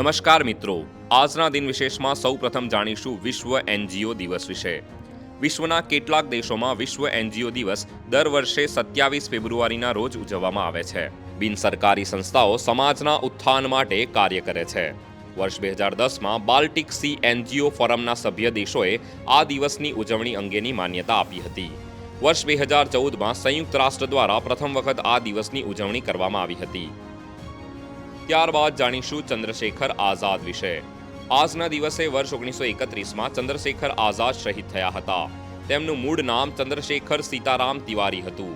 નમસ્કાર મિત્રો. આજના દિન વિશેષમાં સૌ પ્રથમ જાણીશું વિશ્વ એનજીઓ દિવસ વિશે. વિશ્વના કેટલાક દેશોમાં વિશ્વ એનજીઓ દિવસ દર વર્ષે સત્યાવીસ ફેબ્રુઆરીના રોજ ઉજવવામાં આવે છે. બિન સરકારી સંસ્થાઓ સમાજના ઉત્થાન માટે કાર્ય કરે છે. વર્ષ બે હજાર દસમાં બાલ્ટિક સી એનજીઓ ફોરમના સભ્ય દેશોએ આ દિવસની ઉજવણી અંગેની માન્યતા આપી હતી. વર્ષ બે હજાર ચૌદમાં સંયુક્ત રાષ્ટ્ર દ્વારા પ્રથમ વખત આ દિવસની ઉજવણી કરવામાં આવી હતી. ત્યારબાદ જાણીશું ચંદ્રશેખર આઝાદ વિશે. આજના દિવસે વર્ષ ઓગણીસો એકત્રીસમાં ચંદ્રશેખર આઝાદ શહીદ થયા હતા. તેમનું મૂળ નામ ચંદ્રશેખર સીતારામ તિવારી હતું.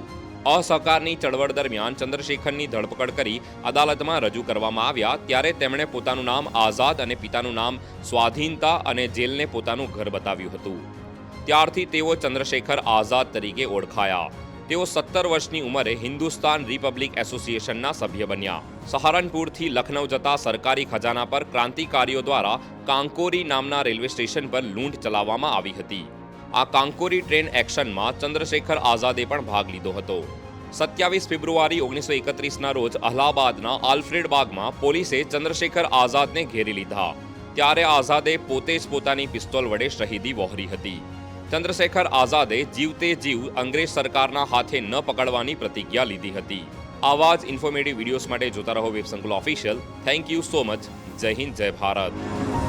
અસહકારની ચળવળ દરમિયાન ચંદ્રશેખરની ધરપકડ કરી અદાલતમાં રજૂ કરવામાં આવ્યા, ત્યારે તેમણે પોતાનું નામ આઝાદ અને પિતાનું નામ સ્વાધીનતા અને જેલને પોતાનું ઘર બતાવ્યું હતું. ત્યારથી તેઓ ચંદ્રશેખર આઝાદ તરીકે ઓળખાયા. તેઓ સત્તર વર્ષની ઉંમરે હિન્દુસ્તાન રિપબ્લિક એસોસિએશનના સભ્ય બન્યા. સહારનપુરથી લખનૌ જતા સરકારી ખજાના પર ક્રાંતિકારીઓ દ્વારા કાંકોરી નામના રેલવે સ્ટેશન પર લૂંટ ચલાવવામાં આવી હતી. આ કાંકોરી ટ્રેન એક્શનમાં ચંદ્રશેખર આઝાદે પણ ભાગ લીધો હતો. સત્યાવીસ ફેબ્રુઆરી ઓગણીસો એકત્રીસના રોજ અલ્હાબાદના આલ્ફ્રેડ બાગમાં પોલીસે ચંદ્રશેખર આઝાદને ઘેરી લીધા. ત્યારે આઝાદે પોતે જ પોતાની પિસ્તોલ વડે શહીદી વહોરી હતી. ચંદ્રશેખર આઝાદે જીવતે જીવ અંગ્રેજ સરકારના હાથે ન પકડવાની પ્રતિજ્ઞા લીધી હતી. આવા જ ઇન્ફોર્મેટિવ વિડીયોઝ માટે જોતા રહો web Sankul official. Thank you so much જય હિન્દ, જય ભારત.